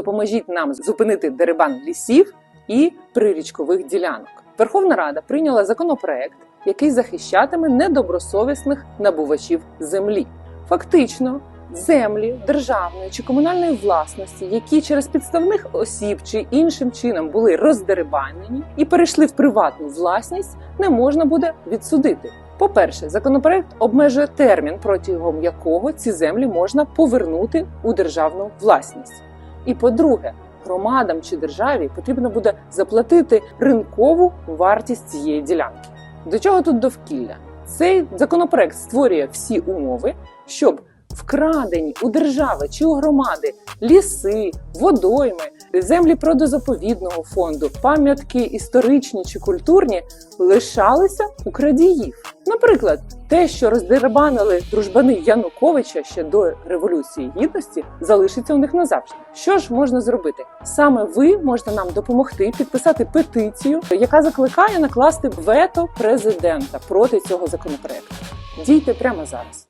допоможіть нам зупинити дерибан лісів і прирічкових ділянок. Верховна Рада прийняла законопроект, який захищатиме недобросовісних набувачів землі. Фактично, землі державної чи комунальної власності, які через підставних осіб чи іншим чином були роздерибанені і перейшли в приватну власність, не можна буде відсудити. По-перше, законопроект обмежує термін, протягом якого ці землі можна повернути у державну власність. І по-друге, громадам чи державі потрібно буде заплатити ринкову вартість цієї ділянки. До чого тут довкілля? Цей законопроект створює всі умови, щоб вкрадені у держави чи у громади ліси, водойми, землі природозаповідного фонду, пам'ятки історичні чи культурні лишалися у крадіїв. Наприклад, те, що роздербанили дружбани Януковича ще до революції гідності, залишиться у них назавжди. Що ж можна зробити? Саме ви можете нам допомогти підписати петицію, яка закликає накласти вето президента проти цього законопроекту. Дійте прямо зараз.